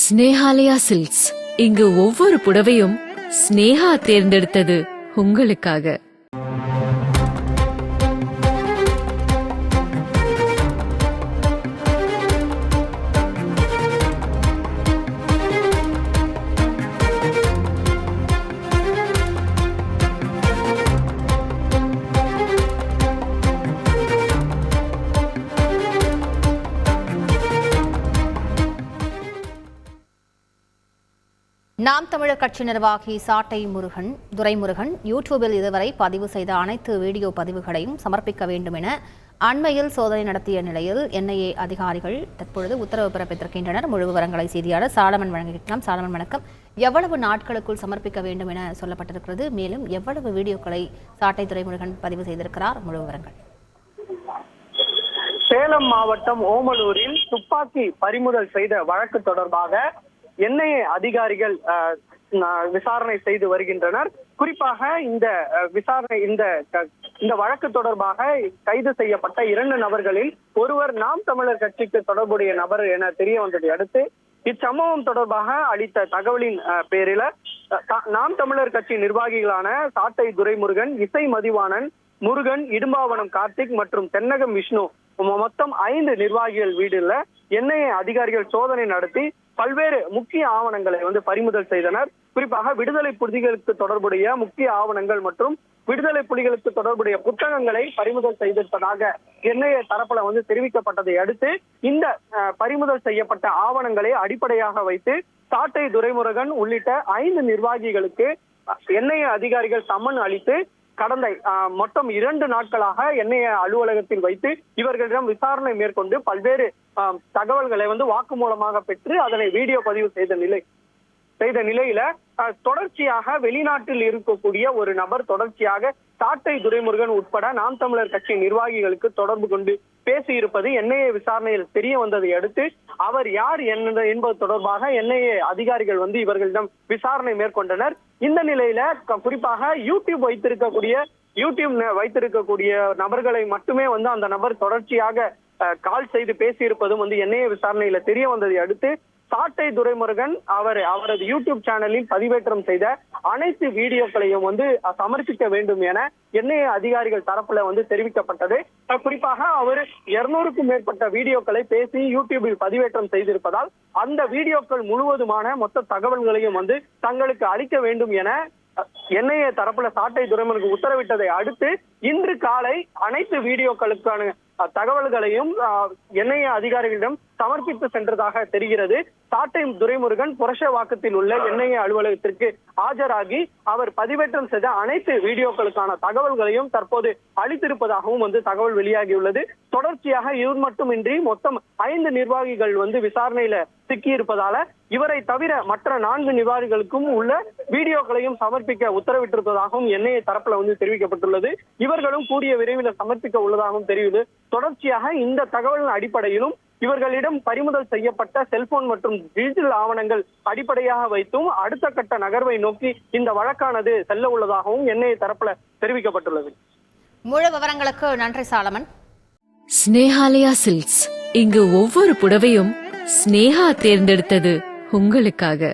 Snehalaya silks. இங்கு ஒவ்வொரு புடவையும் ஸ்னேஹா தேர்ந்தெடுத்தது உங்களுக்காக. நாம் தமிழர் கட்சி நிர்வாகி சாட்டை முருகன் துரைமுருகன் யூடியூபில் இதுவரை பதிவு செய்த அனைத்து வீடியோ பதிவுகளையும் சமர்ப்பிக்க வேண்டும் என அண்மையில் சோதனை நடத்திய நிலையில் என்ஐஏ அதிகாரிகள் தற்பொழுது உத்தரவு பிறப்பித்திருக்கின்றனர். முழு விவரங்களை செய்தியாளர் சாலமன் வழங்கிக்கலாம் சாலமன் வணக்கம். எவ்வளவு நாட்களுக்குள் சமர்ப்பிக்க வேண்டும் என சொல்லப்பட்டிருக்கிறது. மேலும் எவ்வளவு வீடியோக்களை சாட்டை துரைமுருகன் பதிவு செய்திருக்கிறார்? முழு விவரங்கள். சேலம் மாவட்டம் ஓமலூரில் துப்பாக்கி பறிமுதல் செய்த வழக்கு தொடர்பாக என்ஐஏ அதிகாரிகள் விசாரணை செய்து வருகின்றனர். குறிப்பாக இந்த விசாரணை இந்த இந்த வழக்கு தொடர்பாக கைது செய்யப்பட்ட இரண்டு நபர்களில் ஒருவர் நாம் தமிழர் கட்சிக்கு தொடர்புடைய நபர் என தெரிய வந்ததை அடுத்து இச்சம்பவம் தொடர்பாக அளித்த தகவலின் பேரில நாம் தமிழர் கட்சி நிர்வாகிகளான சாட்டை துரைமுருகன் இசை மதிவாணன் முருகன் இடும்பாவனம் கார்த்திக் மற்றும் தென்னகம் விஷ்ணு மொத்தம் ஐந்து நிர்வாகிகள் வீடுல என்ஐஏ அதிகாரிகள் சோதனை நடத்தி பல்வேறு முக்கிய ஆவணங்களை வந்து பறிமுதல் செய்தனர். குறிப்பாக விடுதலை புலிகளுக்கு தொடர்புடைய முக்கிய ஆவணங்கள் மற்றும் விடுதலை புலிகளுக்கு தொடர்புடைய புத்தகங்களை பறிமுதல் செய்திருப்பதாக என்ஐஏ தரப்புல வந்து தெரிவிக்கப்பட்டதை அடுத்து இந்த அஹ், பறிமுதல் செய்யப்பட்ட ஆவணங்களை அடிப்படையாக வைத்து சாட்டை துரைமுருகன் உள்ளிட்ட ஐந்து நிர்வாகிகளுக்கு என்ஐஏ அதிகாரிகள் சம்மன் அளித்து கடந்த மொத்தம் இரண்டு நாட்களாக என்ஐஏ அலுவலகத்தில் வைத்து இவர்களிடம் விசாரணை மேற்கொண்டு பல்வேறு தகவல்களை வந்து வாக்குமூலமாக பெற்று அதனை வீடியோ பதிவு செய்த நிலை செய்த நிலையில தொடர்ச்சியாக வெளிநாட்டில் இருக்கக்கூடிய ஒரு நபர் தொடர்ச்சியாக சாட்டை துரைமுருகன் உட்பட நாம் தமிழர் கட்சி நிர்வாகிகளுக்கு தொடர்பு கொண்டு பேசியிருப்பது என்ஐஏ விசாரணையில் தெரிய வந்ததை அடுத்து அவர் யார் என்ன- என்பது தொடர்பாக என்ஐஏ அதிகாரிகள் வந்து இவர்களிடம் விசாரணை மேற்கொண்டனர். இந்த நிலையில குறிப்பாக யூடியூப் வைத்திருக்கக்கூடிய யூடியூப் வைத்திருக்கக்கூடிய நபர்களை மட்டுமே வந்து அந்த நபர் தொடர்ச்சியாக கால் செய்து பேசியிருப்பதும் வந்து என்ஐஏ விசாரணையில தெரிய வந்ததை அடுத்து சாட்டை துரைமுருகன் அவர் அவரது யூடியூப் சேனலில் பதிவேற்றம் செய்த அனைத்து வீடியோக்களையும் வந்து சமர்ப்பிக்க வேண்டும் என என்ஐஏ அதிகாரிகள் தரப்புல வந்து தெரிவிக்கப்பட்டது. குறிப்பாக அவர் இருநூறுக்கும் மேற்பட்ட வீடியோக்களை பேசி யூடியூபில் பதிவேற்றம் செய்திருப்பதால் அந்த வீடியோக்கள் முழுவதுமான மொத்த தகவல்களையும் வந்து தங்களுக்கு அளிக்க வேண்டும் என என்ஐஏ தரப்புல சாட்டை துரைமுருகன் உத்தரவிட்டதை அடுத்து இன்று காலை அனைத்து வீடியோக்களுக்கான தகவல்களையும் என்ஐஏ அதிகாரிகளிடம் சமர்ப்பித்து சென்றதாக தெரிகிறது. சாட்டை துரைமுருகன் புரஷ வாக்கத்தில் உள்ள என்ஐஏ அலுவலகத்திற்கு ஆஜராகி அவர் பதிவேற்றம் செய்த அனைத்து வீடியோக்களுக்கான தகவல்களையும் தற்போது அளித்திருப்பதாகவும் வந்து தகவல் வெளியாகியுள்ளது. தொடர்ச்சியாக இவர் மட்டுமின்றி மொத்தம் ஐந்து நிர்வாகிகள் வந்து விசாரணையில சிக்கியிருப்பதால இவரை தவிர மற்ற நான்கு நிர்வாகிகளுக்கும் உள்ள வீடியோக்களையும் சமர்ப்பிக்க உத்தரவிட்டிருப்பதாகவும் என்ஐஏ தரப்புல வந்து தெரிவிக்கப்பட்டுள்ளது. இவர் இவர்களும் கூடிய விரைவில் சமர்ப்பிக்க உள்ளதாகவும் தெரியுது. தொடர்ச்சியாக இந்த தகவலின் அடிப்படையிலும் இவர்களிடம் பறிமுதல் செய்யப்பட்ட செல்போன் மற்றும் டிஜிட்டல் ஆவணங்கள் அடிப்படையாக வைத்தும் அடுத்த கட்ட நகர்வை நோக்கி இந்த வழக்கானது செல்ல உள்ளதாகவும் என்ஐஏ தரப்புல தெரிவிக்கப்பட்டுள்ளது. முழு விவரங்களுக்கு நன்றி சாலமன். ஸ்னேஹாலயா சில்க்ஸ். இங்கு ஒவ்வொரு புடவையும் ஸ்னேஹா தேர்ந்தெடுத்தது உங்களுக்காக.